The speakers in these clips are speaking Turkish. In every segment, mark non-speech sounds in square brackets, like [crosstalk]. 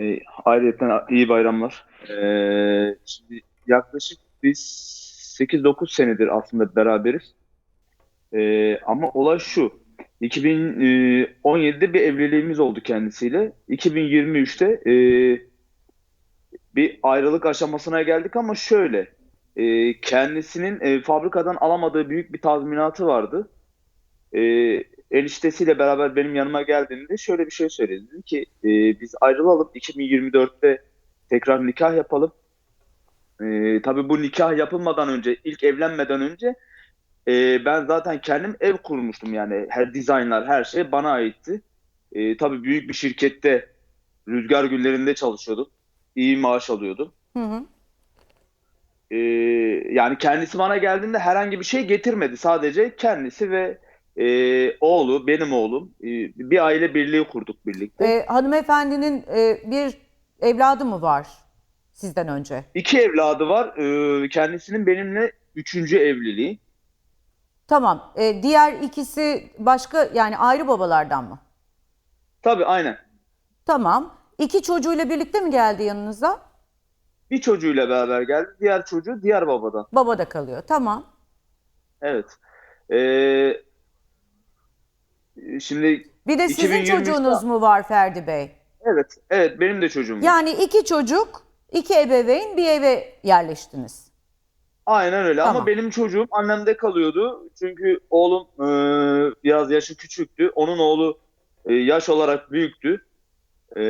E, ayrıca iyi bayramlar. E, şimdi yaklaşık biz 8-9 senedir aslında beraberiz. E, ama olay şu. 2017'de bir evliliğimiz oldu kendisiyle. 2023'te e, bir ayrılık aşamasına geldik ama şöyle. e, kendisinin e, fabrikadan alamadığı büyük bir tazminatı vardı. E, eniştesiyle beraber benim yanıma geldiğinde şöyle bir şey söyledi. Dedi ki e, biz ayrılalım 2024'te tekrar nikah yapalım. E, tabii bu nikah yapılmadan önce, ilk evlenmeden önce e, ben zaten kendim ev kurmuştum yani. Her dizaynlar, her şey bana aitti. E, tabii büyük bir şirkette rüzgar güllerinde çalışıyordum. İyi maaş alıyordum. Hı hı. E, yani kendisi bana geldiğinde herhangi bir şey getirmedi. Sadece kendisi ve e, oğlu, benim oğlum. e, bir aile birliği kurduk birlikte. Ee, hanımefendinin e, bir evladı mı var sizden önce? İki evladı var. E, kendisinin benimle üçüncü evliliği. Tamam. Ee, diğer ikisi başka yani ayrı babalardan mı? Tabii aynen. Tamam. İki çocuğuyla birlikte mi geldi yanınıza? Bir çocuğuyla beraber geldi. Diğer çocuğu diğer babadan. Babada kalıyor. Tamam. Evet. Ee, şimdi Bir de sizin 2023'te çocuğunuz mu var Ferdi Bey? evet, evet benim de çocuğum var. Yani iki çocuk, iki ebeveyn bir eve yerleştiniz. Aynen öyle Tamam. ama benim çocuğum annemde kalıyordu. Çünkü oğlum e, biraz yaşı küçüktü. Onun oğlu e, yaş olarak büyüktü. E,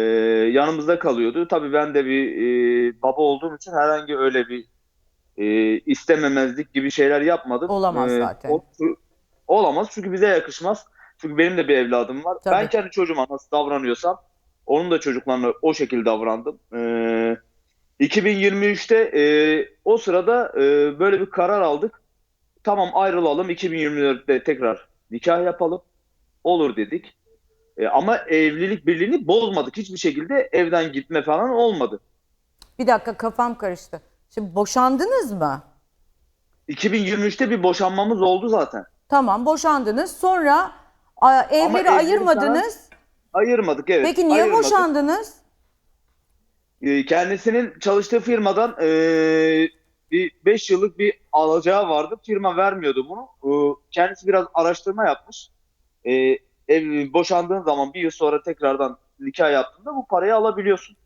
yanımızda kalıyordu. Tabii ben de bir e, baba olduğum için herhangi öyle bir e, istememezlik gibi şeyler yapmadım. Olamaz E, zaten. o- olamaz çünkü bize yakışmaz. Çünkü benim de bir evladım var. Tabii. Ben kendi çocuğuma nasıl davranıyorsam onun da çocuklarına o şekilde davrandım. E, 2023'te e, o sırada e, böyle bir karar aldık. Tamam ayrılalım 2024'te tekrar nikah yapalım. Olur dedik. E, ama evlilik birliğini bozmadık. Hiçbir şekilde evden gitme falan olmadı. Bir dakika kafam karıştı. Şimdi boşandınız mı? 2023'te bir boşanmamız oldu zaten. Tamam boşandınız. Sonra a, evleri evleri ayırmadınız. Ayırmadık evet. Peki niye ayırmadık. boşandınız? E, kendisinin çalıştığı firmadan e, bir 5 yıllık bir alacağı vardı. Firma vermiyordu bunu. E, kendisi biraz araştırma yapmış. E, ev boşandığın zaman bir yıl sonra tekrardan nikah yaptığında bu parayı alabiliyorsun.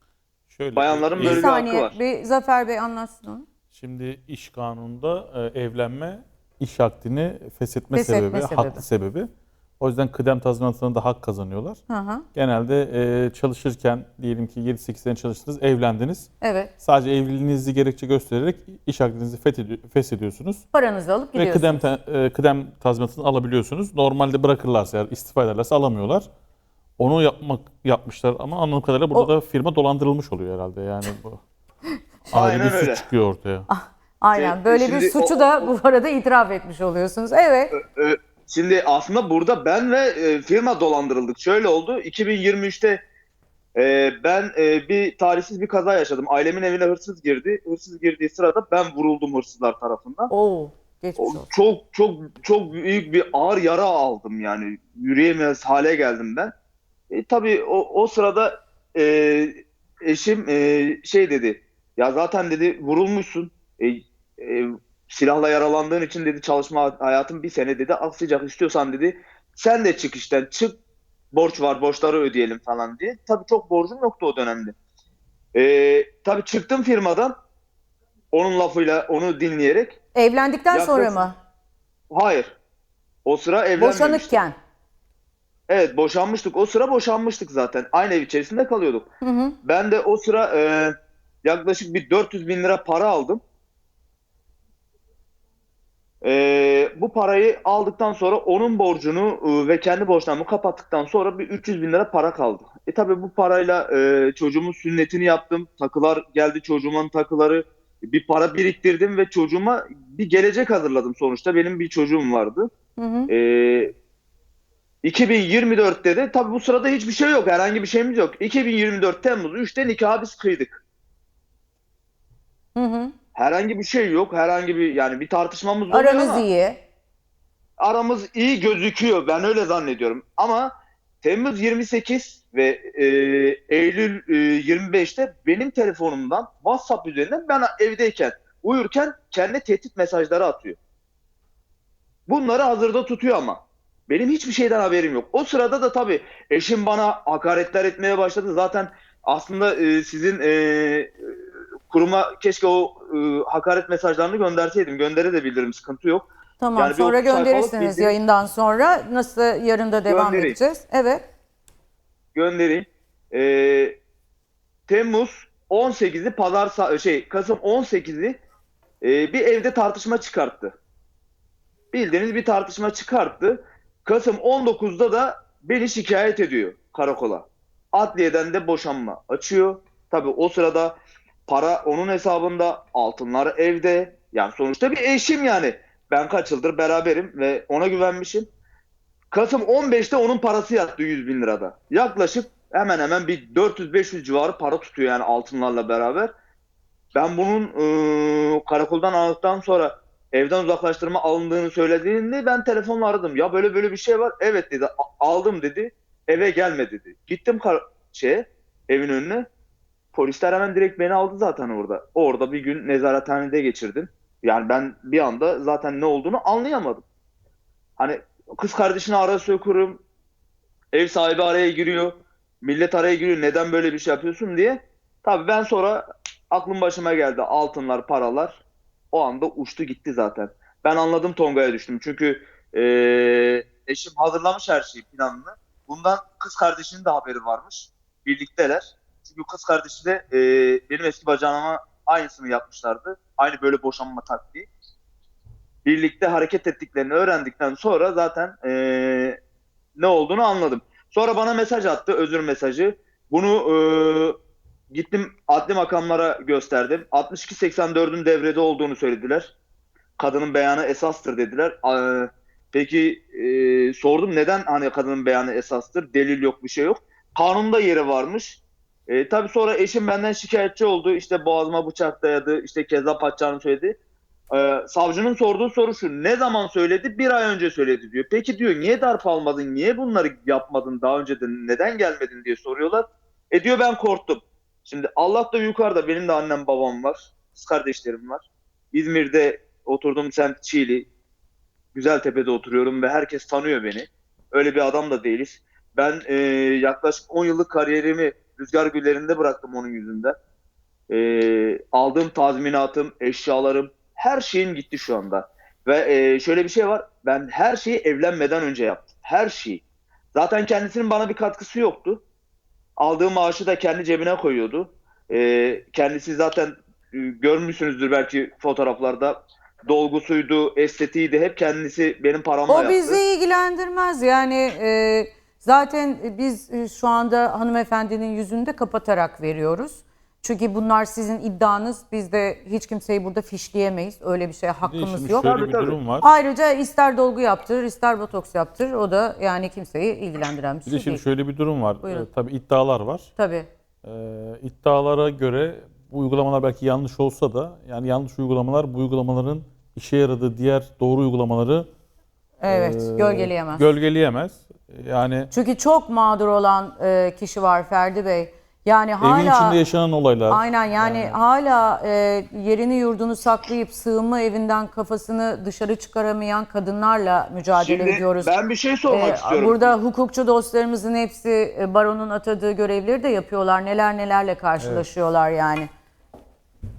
Şöyle Bayanların Bir böyle bir hakkı saniye var. bir Zafer Bey anlatsın onu. Şimdi iş kanununda e, evlenme iş akdini feshetme, Feshetme sebebi, sebebi. haklı sebebi. O yüzden kıdem tazminatına da hak kazanıyorlar. Hı hı. Genelde e, çalışırken diyelim ki 7-8 sene çalıştınız, evlendiniz. Evet. Sadece evliliğinizi gerekçe göstererek iş akdinizi feshediyorsunuz. Paranızı alıp Ve gidiyorsunuz. kıdem, te- e, kıdem tazminatını alabiliyorsunuz. Normalde bırakırlarsa eğer istifa ederlerse alamıyorlar. Onu yapmak yapmışlar ama anladığım kadarıyla burada O- da firma dolandırılmış oluyor herhalde. Yani bu [laughs] ayrı Aynen bir öyle. suç çıkıyor ortaya. Aynen Şey, böyle bir şimdi suçu o- da bu arada itiraf etmiş oluyorsunuz. Evet. E, Şimdi aslında burada ben ve e, firma dolandırıldık. Şöyle oldu. 2023'te e, ben e, bir talihsiz bir kaza yaşadım. Ailemin evine hırsız girdi. Hırsız girdiği sırada ben vuruldum hırsızlar tarafından. Oo. Geçmiş olsun. Çok çok çok büyük bir ağır yara aldım yani. Yürüyemez hale geldim ben. E, tabii o, o sırada e, eşim e, şey dedi. Ya zaten dedi vurulmuşsun. E, e, silahla yaralandığın için dedi çalışma hayatın bir sene dedi aksayacak istiyorsan dedi. Sen de çık işten çık. Borç var borçları ödeyelim falan diye. Tabii çok borcum yoktu o dönemde. E, tabii çıktım firmadan. Onun lafıyla onu dinleyerek. Evlendikten sonra Yaklaşık- mı? Hayır. O sıra evlenmemiştim. Boşanıkken. Evet boşanmıştık. O sıra boşanmıştık zaten. Aynı ev içerisinde kalıyorduk. Hı hı. Ben de o sıra e, yaklaşık bir 400 bin lira para aldım. E, bu parayı aldıktan sonra onun borcunu e, ve kendi borçlarımı kapattıktan sonra bir 300 bin lira para kaldı. E tabi bu parayla e, çocuğumun sünnetini yaptım. Takılar geldi çocuğumun takıları. Bir para biriktirdim ve çocuğuma bir gelecek hazırladım sonuçta. Benim bir çocuğum vardı. Hı hı. Ee, 2024'te de tabi bu sırada hiçbir şey yok. Herhangi bir şeyimiz yok. 2024 Temmuz 3'te nikahı biz kıydık. Hı hı. Herhangi bir şey yok. Herhangi bir yani bir tartışmamız oluyor Aranız ama iyi. aramız iyi gözüküyor. Ben öyle zannediyorum. Ama Temmuz 28 ve e, Eylül e, 25'te benim telefonumdan WhatsApp üzerinden ben evdeyken uyurken kendi tehdit mesajları atıyor. Bunları hazırda tutuyor ama. Benim hiçbir şeyden haberim yok. O sırada da tabii eşim bana hakaretler etmeye başladı. Zaten aslında e, sizin e, kuruma keşke o e, hakaret mesajlarını gönderseydim. Göndere sıkıntı yok. Tamam Yani sonra gönderirsiniz yayından sonra. Nasıl yarın da devam Göndereyim. edeceğiz? Evet. göndereyim. Ee, Temmuz 18'i pazar şey Kasım 18'i e, bir evde tartışma çıkarttı. Bildiğiniz bir tartışma çıkarttı. Kasım 19'da da beni şikayet ediyor karakola. Adliyeden de boşanma açıyor. Tabii o sırada para onun hesabında, altınlar evde. Yani sonuçta bir eşim yani. Ben kaç yıldır beraberim ve ona güvenmişim. Kasım 15'te onun parası yattı 100 bin lirada. Yaklaşık hemen hemen bir 400-500 civarı para tutuyor yani altınlarla beraber. Ben bunun ıı, karakoldan aldıktan sonra evden uzaklaştırma alındığını söylediğinde ben telefonla aradım. Ya böyle böyle bir şey var. Evet dedi. "A- Aldım dedi. Eve gelme dedi. Gittim şeye, evin önüne. Polisler hemen direkt beni aldı zaten orada. Orada bir gün nezarethanede geçirdim. Yani ben bir anda zaten ne olduğunu anlayamadım. Hani kız kardeşini ara sokurum. Ev sahibi araya giriyor. Millet araya giriyor. Neden böyle bir şey yapıyorsun diye. Tabii ben sonra aklım başıma geldi. Altınlar, paralar. O anda uçtu gitti zaten. Ben anladım Tonga'ya düştüm. Çünkü eee, eşim hazırlamış her şeyi planını. Bundan kız kardeşinin de haberi varmış. Birlikteler. Çünkü kız kardeşi de eee, benim eski bacağıma aynısını yapmışlardı. Aynı böyle boşanma taktiği birlikte hareket ettiklerini öğrendikten sonra zaten eee, ne olduğunu anladım. Sonra bana mesaj attı, özür mesajı. Bunu eee, gittim adli makamlara gösterdim. 62-84'ün devrede olduğunu söylediler. Kadının beyanı esastır dediler. Eee, Peki eee, sordum neden hani kadının beyanı esastır? Delil yok, bir şey yok. Kanunda yeri varmış. E, tabii sonra eşim benden şikayetçi oldu. İşte boğazıma bıçak dayadı, işte kezzap atacağını söyledi. Ee, savcının sorduğu soru şu. Ne zaman söyledi? Bir ay önce söyledi diyor. Peki diyor niye darp almadın? Niye bunları yapmadın daha önceden? Neden gelmedin diye soruyorlar. E diyor ben korktum. Şimdi Allah da yukarıda. Benim de annem babam var. Kız kardeşlerim var. İzmir'de oturduğum semt Çiğli. Güzeltepe'de oturuyorum ve herkes tanıyor beni. Öyle bir adam da değiliz. Ben e, yaklaşık 10 yıllık kariyerimi rüzgar güllerinde bıraktım onun yüzünden. E, aldığım tazminatım, eşyalarım, her şeyim gitti şu anda. Ve e, şöyle bir şey var. Ben her şeyi evlenmeden önce yaptım. Her şeyi. Zaten kendisinin bana bir katkısı yoktu. Aldığı maaşı da kendi cebine koyuyordu. E, kendisi zaten e, görmüşsünüzdür belki fotoğraflarda. Dolgusuydu, estetiğiydi. Hep kendisi benim paramla O yaptı. bizi ilgilendirmez. Yani e, zaten biz e, şu anda hanımefendinin yüzünü de kapatarak veriyoruz. Çünkü bunlar sizin iddianız. Biz de hiç kimseyi burada fişleyemeyiz. Öyle bir şeye Bir de hakkımız şimdi yok. şöyle bir tabii. durum var. Ayrıca ister dolgu yaptırır, ister botoks yaptırır. O da yani kimseyi ilgilendiren bir Bir de şey şimdi değil. şöyle bir durum var. Buyurun. Ee, tabii iddialar var. Tabii. Ee, iddialara göre bu uygulamalar belki yanlış olsa da yani yanlış uygulamalar bu uygulamaların işe yaradığı diğer doğru uygulamaları Evet, e, gölgeleyemez. Gölgeleyemez. Yani Çünkü çok mağdur olan e, kişi var Ferdi Bey. Yani hala evin içinde yaşanan olaylar. Aynen yani hala e, yerini yurdunu saklayıp sığınma evinden kafasını dışarı çıkaramayan kadınlarla mücadele Şimdi ediyoruz. ben bir şey sormak Ee, istiyorum. Burada hukukçu dostlarımızın hepsi e, baronun atadığı görevleri de yapıyorlar. Neler nelerle karşılaşıyorlar yani.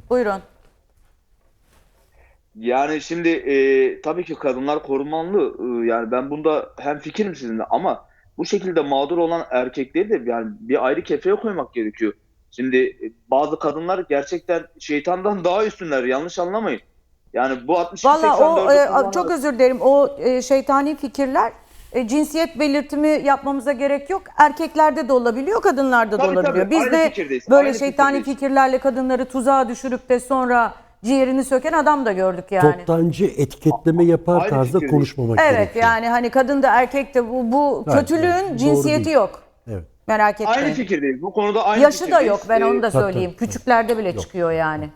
Buyurun. Yani şimdi e, tabii ki kadınlar korunmalı. E, yani ben bunda hem fikrim sizinle ama bu şekilde mağdur olan erkekleri de yani bir ayrı kefeye koymak gerekiyor. Şimdi e, bazı kadınlar gerçekten şeytandan daha üstünler. Yanlış anlamayın. Yani bu 62 Valla o 84'ü e, çok özür dilerim. O e, şeytani fikirler e, cinsiyet belirtimi yapmamıza gerek yok. Erkeklerde de olabiliyor, kadınlarda da Tabii, olabiliyor. tabii. Biz Aynı de fikirdeyiz, böyle aynı şeytani fikirdeyiz. fikirlerle kadınları tuzağa düşürüp de sonra ciğerini söken adam da gördük yani. Toptancı etiketleme yapar Aynı tarzda fikirdeyiz. konuşmamak Evet gerekiyor. yani hani kadın da erkek de bu, bu Evet, kötülüğün evet. Doğru cinsiyeti değil. yok. Evet. Merak etmeyin. Aynı fikirdeyiz. Bu konuda aynı Yaşı da fikirdeyiz. yok ben onu da Tabii, söyleyeyim. tabii. Küçüklerde bile çıkıyor yani.